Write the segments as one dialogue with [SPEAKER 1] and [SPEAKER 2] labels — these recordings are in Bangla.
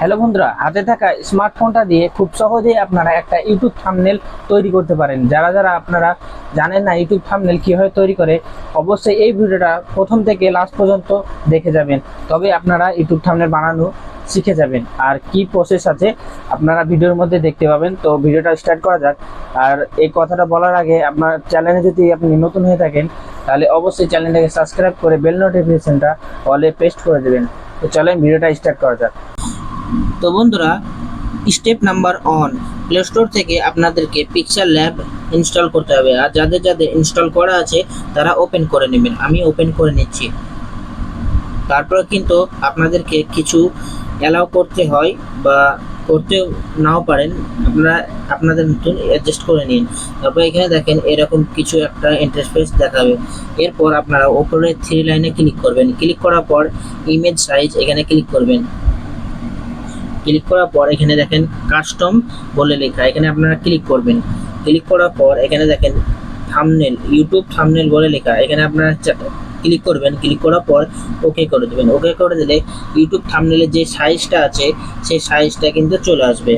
[SPEAKER 1] হ্যালো বন্ধুরা, হাতে থাকা স্মার্টফোনটা দিয়ে খুব সহজেই আপনারা একটা ইউটিউব থাম্বনেল তৈরি করতে পারেন। যারা যারা আপনারা জানেন না ইউটিউব থাম্বনেল কীভাবে তৈরি করে, অবশ্যই এই ভিডিওটা প্রথম থেকে লাস্ট পর্যন্ত দেখে যাবেন। তবে আপনারা ইউটিউব থাম্বনেল বানানো শিখে যাবেন। আর কি প্রসেস আছে আপনারা ভিডিওর মধ্যে দেখতে পাবেন। তো ভিডিওটা স্টার্ট করা যাক। আর এই কথাটা বলার আগে আপনার চ্যানেলে যদি আপনি নতুন হয়ে থাকেন, তাহলে অবশ্যই চ্যানেলটাকে সাবস্ক্রাইব করে বেল নোটিফিকেশনটা অলে পেস্ট করে দেবেন। তো চলেন ভিডিওটা স্টার্ট করা যাক। তো বন্ধুরা step number on play store থেকে আপনাদেরকে পিকচার ল্যাব ইনস্টল করতে হবে। আর যাদের যাদের ইনস্টল করা আছে, তারা ওপেন করে নেবেন। আমি ওপেন করে নিচ্ছি। তারপর কিন্তু আপনাদেরকে কিছু অ্যালাউ করতে হয় বা করতে নাও পারেন। আপনারা আপনাদের মতন অ্যাডজাস্ট করে নিন। তারপর এখানে দেখেন, এরকম কিছু একটা ইন্টারফেস দেখাবে। এরপর আপনারা ওপরে থ্রি লাইনে ক্লিক করবেন। ক্লিক করার পর ইমেজ সাইজ এখানে ক্লিক করবেন। ক্লিক করার পর এখানে দেখেন কাস্টম বলে লেখা। এখানে আপনারা ক্লিক করবেন। ক্লিক করার পর এখানে দেখেন থামনেল ইউটিউব থামনেল বলে লেখা। এখানে আপনারা ক্লিক করবেন। ক্লিক করার পর ওকে করে দেবেন। ওকে করে দিলে ইউটিউব থামনেলের যে সাইজটা আছে, সেই সাইজটা কিন্তু চলে আসবে।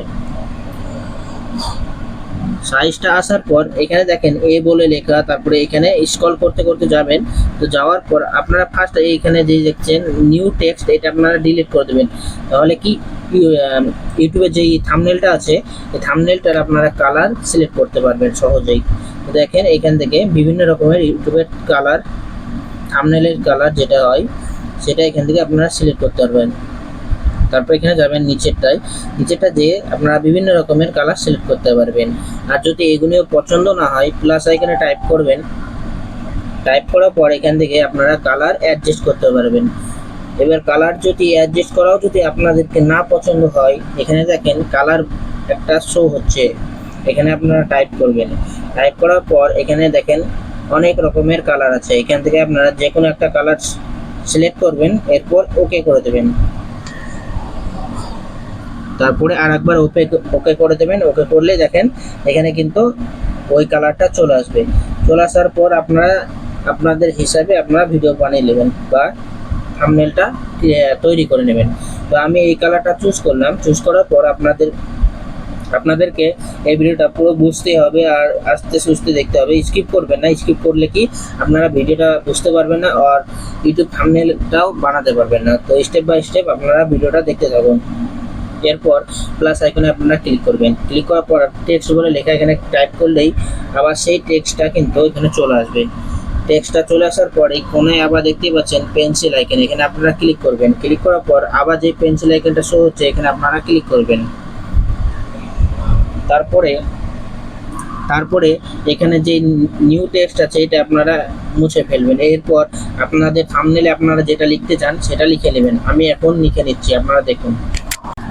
[SPEAKER 1] সাইজটা আসার পর এখানে দেখেন এ বলে লেখা তারপরে এখানে স্কল করতে করতে যাবেন। তো যাওয়ার পর আপনারা ফার্স্ট এইখানে যে দেখছেন নিউ টেক্সট এটা আপনারা ডিলিট করে দেবেন। তাহলে কি ইউ- আম, ইউটিউবে যে থামনেলটা আছে এই থামনেলটার আপনারা কালার সিলেক্ট করতে পারবেন সহজেই। দেখেন এখান থেকে বিভিন্ন রকমের ইউটিউবের কালার থামনেলের কালার যেটা হয় সেটা এখান থেকে আপনারা সিলেক্ট করতে পারবেন। তারপর এখানে যাবেন নিচেরটায়। নিচেরটা দিয়ে আপনারা বিভিন্ন রকমের কালার সিলেক্ট করতে পারবেন। আর যদি এগুলিও পছন্দ না হয় প্লাস এখানে টাইপ করবেন টাইপ করার পর এখান থেকে আপনারা কালার অ্যাডজাস্ট করতে পারবেন। এবার কালার যদি অ্যাডজাস্ট করাও যদি আপনাদেরকে না পছন্দ হয়, এখানে দেখেন কালার একটা শো হচ্ছে। এখানে আপনারা টাইপ করবেন। টাইপ করার পর এখানে দেখেন অনেক রকমের কালার আছে। এখান থেকে আপনারা যে কোনো একটা কালার সিলেক্ট করবেন, এরপর ওকে করে দেবেন। তারপরে আর একবার ওপে ওকে করে দেবেন। ওকে করলে দেখেন, এখানে কিন্তু ওই কালারটা চলে আসবে। চলে আসার পর আপনারা, আপনাদের হিসাবে আপনারা ভিডিও বানিয়ে নেবেন বা থাম্বনেলটা তৈরি করে নেবেন। তো আমি এই কালারটা চুজ করলাম। চুজ করার পর আপনাদের, আপনাদেরকে এই ভিডিওটা পুরো বুঝতে হবে আর আস্তে সুস্তে দেখতে হবে। স্কিপ করবেন না। স্কিপ করলে কি আপনারা ভিডিওটা বুঝতে পারবেন না আর ইউটিউব থাম্বনেলটাও বানাতে পারবেন না। তো স্টেপ বাই স্টেপ আপনারা ভিডিওটা দেখতে থাকুন। এরপর প্লাস আইকনে আপনারা ক্লিক করবেন। ক্লিক করার পর টেক্সট বলে লেখা এখানে টাইপ করলেই আবার সেই টেক্সটটা কিন্তু এখানে চলে আসবে। টেক্সটটা চলে আসার পর এই কোনায় আবার দেখতেই পাচ্ছেন পেন্সিল আইকন এখানে আপনারা ক্লিক করবেন। ক্লিক করার পর আবার যে পেন্সিল আইকনটা শো হচ্ছে, এখানে আপনারা ক্লিক করবেন। তারপরে তারপরে এখানে যে নিউ টেক্সট আছে, এটা আপনারা মুছে ফেলবেন। এরপর আপনাদের থামনেলে আপনারা যেটা লিখতে চান, সেটা লিখে নেবেন। আমি এখন লিখে নিচ্ছি, আপনারা দেখুন।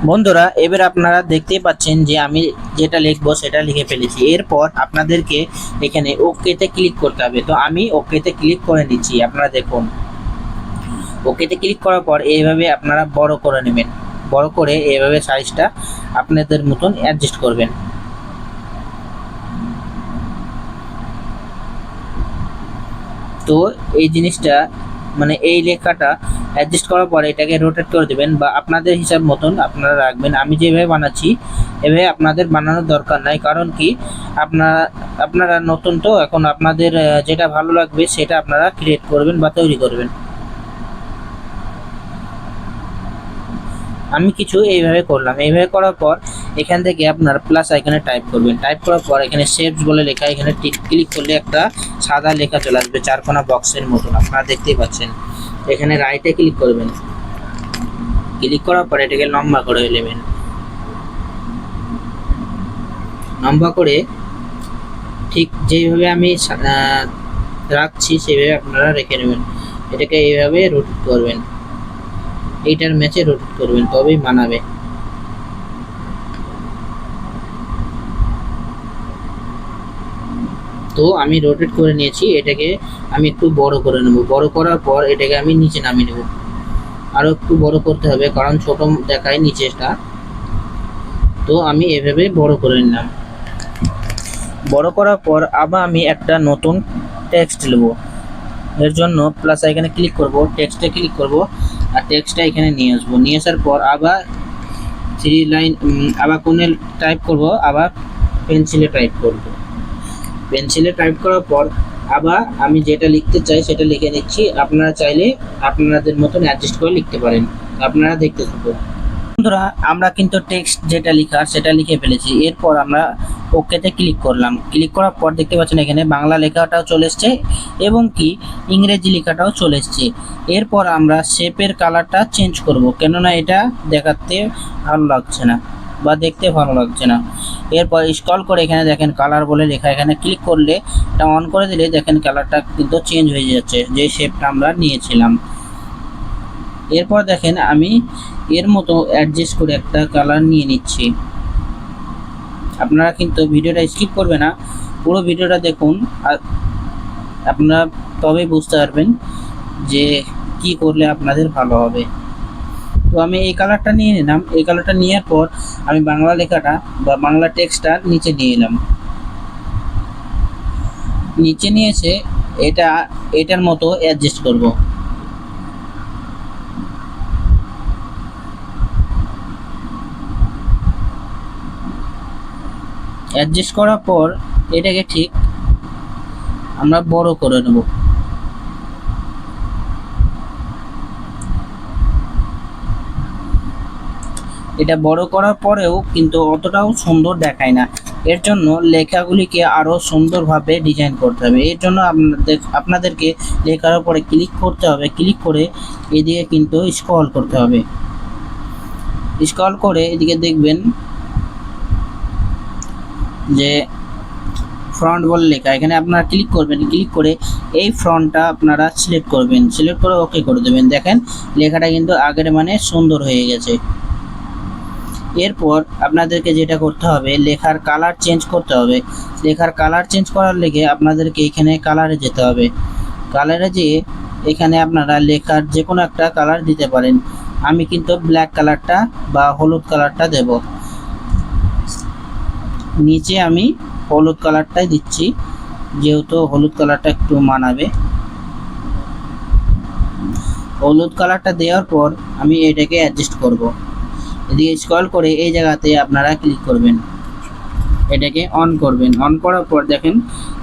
[SPEAKER 1] বন্ধুরা, এবার আপনারা দেখতেই পাচ্ছেন যে আমি যেটা লিখব সেটা লিখে ফেলেছি। এরপর আপনাদেরকে এখানে ওকেতে ক্লিক করতে হবে। তো আমি ওকেতে ক্লিক করে নিচ্ছি। আপনারা দেখুন। ওকেতে ক্লিক করার পর এইভাবে আপনারা বড় করে নেবেন। বড় করে এইভাবে সাইজটা আপনাদের মতন অ্যাডজাস্ট করবেন। তো এই জিনিসটা মানে এই লেখাটা অ্যাডজাস্ট করার পরে এটাকে রোটেট করে দেবেন বা আপনাদের হিসাব মতন আপনারা রাখবেন। আমি যেভাবে বানাচ্ছি, এভাবে আপনাদের বানানোর দরকার নাই। কারণ কি? আপনারা আপনারা নতুন তো, এখন আপনাদের যেটা ভালো লাগবে সেটা আপনারা ক্রিয়েট করবেন বা তৈরি করবেন। আমি কিছু এইভাবে করলাম। এইভাবে করার পর এখান থেকে আপনার প্লাস আইকনে টাইপ করবেন। টাইপ করার পর এখানে সেভস বলে লেখা, এখানে টিক ক্লিক করলে একটা সাদা লেখা চলে আসবে, চারকোনা বক্সের মতন। আপনারা দেখতেই পাচ্ছেন। এখানে রাইটে ক্লিক করবেন। ক্লিক করার পর এটাকে লম্বা করে নেবেন। লম্বা করে ঠিক যেইভাবে আমি রাখছি সেইভাবে আপনারা রেখে নেবেন। এটাকে এইভাবে রোটেট করবেন। এইটার ম্যাচে রোটেট করবেন, তবেই মানাবে তো আমি রোটেট করে নিয়েছি, এটাকে আমি একটু বড় করে নেব। বড় করার পর এটাকে আমি নিচে নামিয়ে নেব। আরও একটু বড় করতে হবে, কারণ ছোট দেখায় নিচেটা তো আমি এভাবে বড় করে নিলাম। বড় করার পর আবার আমি একটা নতুন টেক্সট নেব। এর জন্য প্লাস এখানে ক্লিক করব টেক্সটে ক্লিক করব, আর টেক্সটটা এখানে নিয়ে আসব। নিয়ে আসার পর আবার থ্রি লাইন আবার কোনে টাইপ করব, আবার পেন্সিলে টাইপ করব। পেন্সিলে টাইপ করার পর আবার আমি যেটা লিখতে চাই সেটা লিখে নিচ্ছি। আপনারা চাইলে আপনাদের মতন অ্যাডজাস্ট করে লিখতে পারেন। আপনারা দেখতে থাকুন। বন্ধুরা, আমরা কিন্তু টেক্সট যেটা লেখার সেটা লিখে ফেলেছি। এরপর আমরা ওকেতে ক্লিক করলাম। ক্লিক করার পর দেখতে পাচ্ছেন এখানে বাংলা লেখাটাও চলে এসছে এবং কি ইংরেজি লেখাটাও চলে এসছে। এরপর আমরা শেপের কালারটা চেঞ্জ করব। কেননা এটা দেখাতে ভালো লাগছে না বা দেখতে ভালো লাগছে না। এরপর স্ক্রল করে এখানে দেখেন কালার বলে লেখা, এখানে ক্লিক করলে এটা অন করে দিলে দেখেন কালারটা কিন্তু চেঞ্জ হয়ে যাচ্ছে যে শেপটা আমরা নিয়েছিলাম। এরপর দেখেন আমি এর মতো অ্যাডজাস্ট করে একটা কালার নিয়ে নিচ্ছি। আপনারা কিন্তু ভিডিওটা স্কিপ করবে না, পুরো ভিডিওটা দেখুন, আর আপনারা তবেই বুঝতে পারবেন যে কি করলে আপনাদের ভালো হবে। তো আমি এই কালারটা নিয়ে নিলাম। এই কালারটা নেওয়ার পর আমি বাংলা লেখাটা বা বাংলা টেক্সটটা নিচে নিয়ে এলাম। নিচে নিয়েছে এটা, এটার মতো অ্যাডজাস্ট করব। অ্যাডজাস্ট করার পর এটাকে ঠিক আমরা বড় করে নেব। এটা বড় করার পরেও কিন্তু অতটাও সুন্দর দেখায় না। এর জন্য লেখাগুলিকে আরও সুন্দরভাবে ডিজাইন করতে হবে। এর জন্য আপনাদের, আপনাদেরকে লেখার উপরে ক্লিক করতে হবে। ক্লিক করে এদিকে কিন্তু স্ক্রল করতে হবে। স্ক্রল করে এদিকে দেখবেন যে ফ্রন্ট বলে লেখা। এখানে আপনারা ক্লিক করবেন। ক্লিক করে এই ফ্রন্টটা আপনারা সিলেক্ট করবেন। সিলেক্ট করে ওকে করে দেবেন। দেখেন, লেখাটা কিন্তু আগের মানে সুন্দর হয়ে গেছে। এরপর আপনাদেরকে যেটা করতে হবে, লেখার কালার চেঞ্জ করতে হবে। লেখার কালার চেঞ্জ করার লেগে আপনাদেরকে এখানে কালারে যেতে হবে। কালারে যেয়ে এখানে আপনারা লেখার যে কোনো একটা কালার দিতে পারেন। আমি কিন্তু ব্ল্যাক কালারটা বা হলুদ কালারটা দেব। নিচে আমি হলুদ কালারটাই দিচ্ছি, যেহেতু হলুদ কালারটা একটু মানাবে। হলুদ কালারটা দেওয়ার পর আমি এটাকে অ্যাডজাস্ট করব। এদিকে স্ক্রল করে এই জায়গাতে আপনারা ক্লিক করবেন। এটাকে অন করবেন। অন করার পর দেখেন,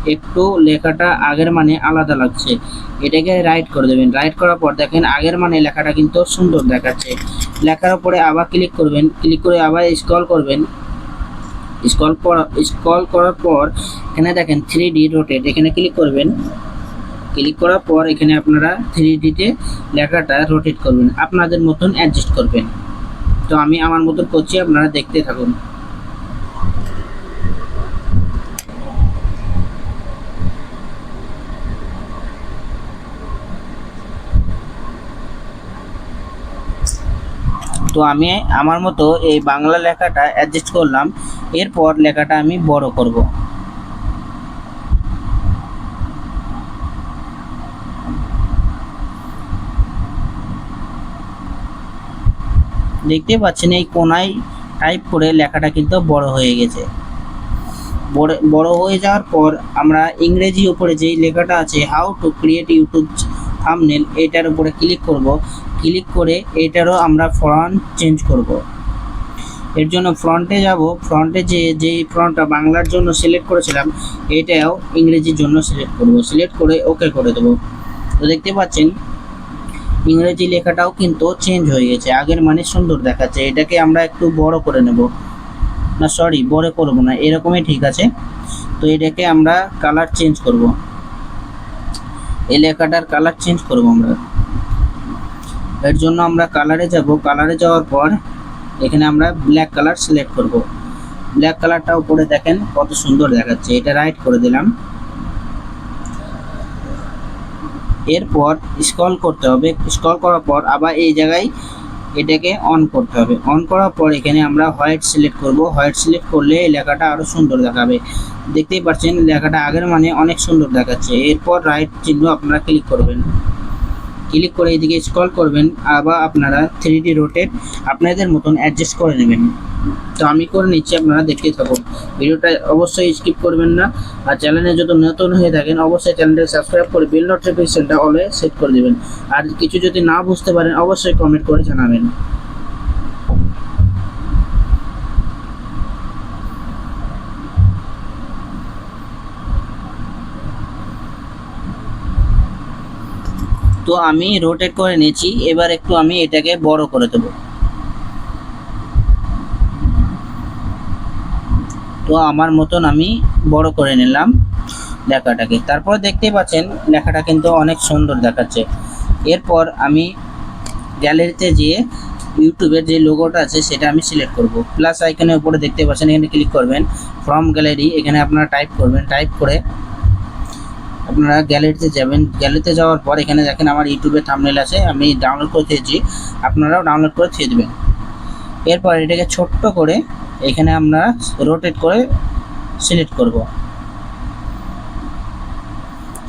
[SPEAKER 1] একটু লেখাটা আগের মানে আলাদা লাগছে। এটাকে রাইট করে দেবেন। রাইট করার পর দেখেন, আগের মানে লেখাটা কিন্তু সুন্দর দেখাচ্ছে। লেখার উপরে আবার ক্লিক করবেন। ক্লিক করে আবার স্ক্রল করবেন। স্ক্রল স্ক্রল করার পর এখানে দেখেন থ্রি ডি রোটেট এখানে ক্লিক করবেন। ক্লিক করার পর এখানে আপনারা থ্রি ডিতে লেখাটা রোটেট করবেন। আপনাদের মতন অ্যাডজাস্ট করবেন। তো আমি আমার মতো করছি আপনারা দেখতে থাকুন। তো আমি আমার মতো এই বাংলা লেখাটা অ্যাডজাস্ট করলাম। এরপর লেখাটা আমি বড় করব। দেখতে পাচ্ছেন এই কোনায় টাইপ করে লেখাটা কিন্তু বড় হয়ে গেছে। বড় বড় হয়ে যাওয়ার পর আমরা ইংরেজি উপরে যেই লেখাটা আছে how to create YouTube thumbnail এটার উপরে ক্লিক করব। ক্লিক করে এটারও আমরা ফ্রন্ট চেঞ্জ করব। এর জন্য ফ্রন্টে যাব। ফ্রন্টে যে, যেই ফ্রন্টটা বাংলার জন্য সিলেক্ট করেছিলাম, এটাও ইংরেজির জন্য সিলেক্ট করব। সিলেক্ট করে ওকে করে দেবো। তো দেখতে পাচ্ছেন ইংরেজি লেখাটাও কিন্তু চেঞ্জ হয়ে গেছে। আগের মানে সুন্দর দেখাচ্ছে। এটাকে আমরা একটু বড় করে নেব। না সরি বড় করব না। এরকমই ঠিক আছে। তো এটাকে আমরা কালার চেঞ্জ করব। এই লেখাটার কালার চেঞ্জ করব আমরা। এর জন্য আমরা কালারে যাব। কালারে যাওয়ার পর এখানে আমরা ব্ল্যাক কালার সিলেক্ট করব। ব্ল্যাক কালারটা উপরে দেখেন কত সুন্দর দেখাচ্ছে। এটা রাইট করে দিলাম। এরপর স্ক্রল করতে হবে। স্ক্রল করার পর আবার এই জায়গায় এটাকে অন করতে হবে। অন করার পর এখানে আমরা হোয়াইট সিলেক্ট করব। হোয়াইট সিলেক্ট করলে লেখাটা আরও সুন্দর দেখাবে। দেখতেই পাচ্ছেন লেখাটা আগের মানে অনেক সুন্দর দেখাচ্ছে। এরপর রাইট চিহ্ন আপনারা ক্লিক করবেন। ক্লিক করে এদিকে স্ক্রল করবেন, আবার আপনারা থ্রি ডি রোটেট আপনাদের মতন অ্যাডজাস্ট করে নেবেন। তো আমি করে নিচ্ছি, আপনারা দেখতে থাকুন। ভিডিওটা অবশ্যই স্কিপ করবেন না। আর চ্যানেলে যদি নতুন হয়ে থাকেন, অবশ্যই চ্যানেলটা সাবস্ক্রাইব করে বেল নোটিফিকেশনটা অলে সেট করে দেবেন। আর কিছু যদি না বুঝতে পারেন, অবশ্যই কমেন্ট করে জানাবেন।
[SPEAKER 2] তো আমি রোটেট করে নিয়েছি, এবার একটু আমি এটাকে বড় করে দেবো। তো আমার মতন আমি বড় করে নিলাম লেখাটাকে। তারপর দেখতেই পাচ্ছেন, লেখাটা কিন্তু অনেক সুন্দর দেখাচ্ছে। এরপর আমি গ্যালারিতে যেয়ে ইউটিউবের যে লোগোটা আছে, সেটা আমি সিলেক্ট করব। প্লাস আইকনের উপরে দেখতে পাচ্ছেন, এখানে ক্লিক করবেন ফ্রম গ্যালারি এখানে আপনারা টাইপ করবেন। টাইপ করে আপনারা গ্যালারিতে যাবেন। গ্যালারিতে যাওয়ার পর এখানে দেখেন আমার ইউটিউবে থাম্বনেল আছে, আমি ডাউনলোড করে দিয়েছি। আপনারাও ডাউনলোড করে দিয়ে দেবেন। এরপর এটাকে ছোট্ট করে এখানে আমরা রোটেট করে সিলেক্ট করব।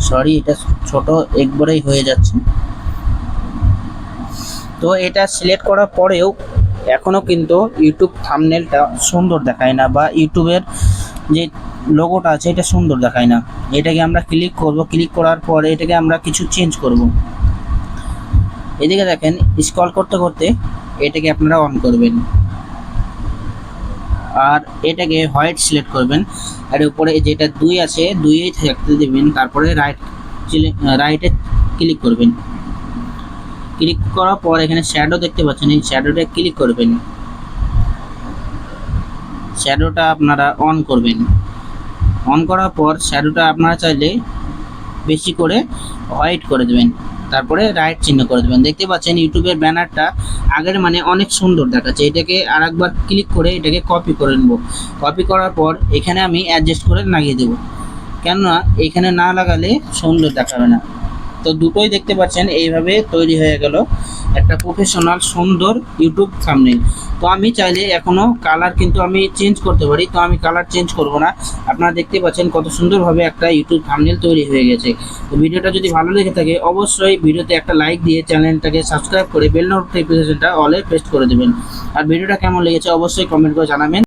[SPEAKER 2] সরি এটা ছোট, একবারেই হয়ে যাচ্ছে। তো এটা সিলেক্ট করার পরেও এখনও কিন্তু ইউটিউব থাম্বনেলটা সুন্দর দেখায় না বা ইউটিউবের যে লোগোটা আছে, এটা সুন্দর দেখায় না। এটাকে আমরা ক্লিক করব ক্লিক করার পর এটাকে আমরা কিছু চেঞ্জ করব। এদিকে দেখেন স্ক্রল করতে করতে এটাকে আপনারা অন করবেন। আর এটাকে হোয়াইট সিলেক্ট করবেন। আর উপরে যেটা দুই আছে, দুইয়েই থাকতে দেবেন। তারপরে রাইট রাইটে ক্লিক করবেন। ক্লিক করার পর এখানে শ্যাডো দেখতে পাচ্ছেন, এই শ্যাডোটা ক্লিক করবেন। শ্যাডোটা আপনারা অন করবেন। অন করার পর শ্যাডোটা আপনারা চাইলে বেশি করে হোয়াইট করে দেবেন। তারপরে রাইট চিহ্ন করে দেবেন। দেখতে পাচ্ছেন ইউটিউবের ব্যানারটা আগের মানে অনেক সুন্দর দেখাচ্ছে। এটাকে আর একবার ক্লিক করে এটাকে কপি করে নেব। কপি করার পর এখানে আমি অ্যাডজাস্ট করে লাগিয়ে দেবো। কেননা এখানে না লাগালে সুন্দর দেখাবে না। তো দুটোই দেখতে পাচ্ছেন, এইভাবে তৈরি হয়ে গেল একটা প্রফেশনাল সুন্দর ইউটিউব থাম্বনেল তো আমি চাইলে এখনও কালার কিন্তু আমি চেঞ্জ করতে পারি, তো আমি কালার চেঞ্জ করব না। আপনারা দেখতে পাচ্ছেন কত সুন্দরভাবে একটা ইউটিউব থাম্বনেল তৈরি হয়ে গেছে। তো ভিডিওটা যদি ভালো লেগে থাকে, অবশ্যই ভিডিওতে একটা লাইক দিয়ে চ্যানেলটাকে সাবস্ক্রাইব করে বেল নোটিফিকেশনটা অলে প্রেস করে দেবেন। আর ভিডিওটা কেমন লেগেছে, অবশ্যই কমেন্ট করে জানাবেন।